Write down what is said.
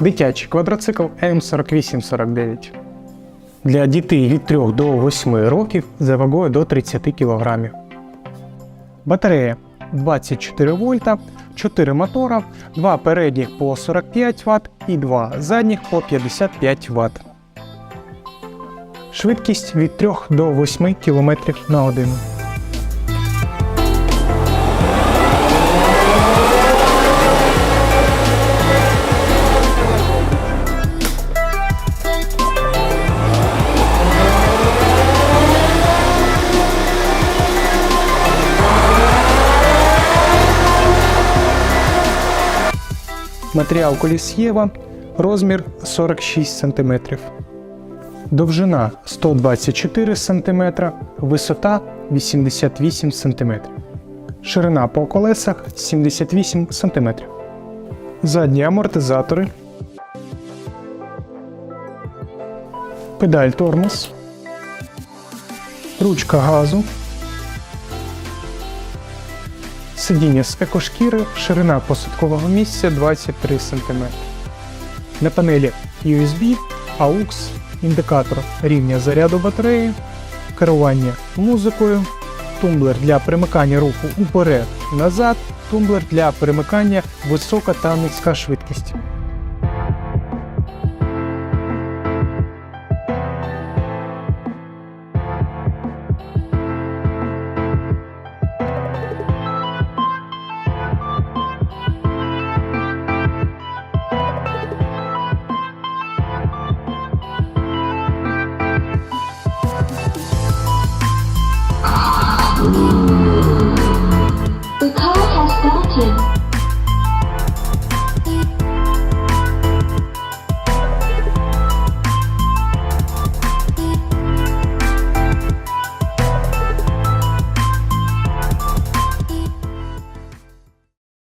Дитячий квадроцикл М4849. Для дітей від 3 до 8 років за вагою до 30 кг. Батарея 24 вольта, 4 мотора, 2 передніх по 45 Вт і 2 задніх по 55 Вт. Швидкість від 3 до 8 км на годину. Матеріал колісєва, розмір 46 см. Довжина 124 см, висота 88 см. Ширина по колесах 78 см. Задні амортизатори. Педаль тормоз. Ручка газу. Сидіння з екошкіри, ширина посадкового місця 23 см. На панелі USB, AUX, індикатор рівня заряду батареї, керування музикою, тумблер для перемикання руху уперед назад, тумблер для перемикання висока та низька швидкість. Ooh.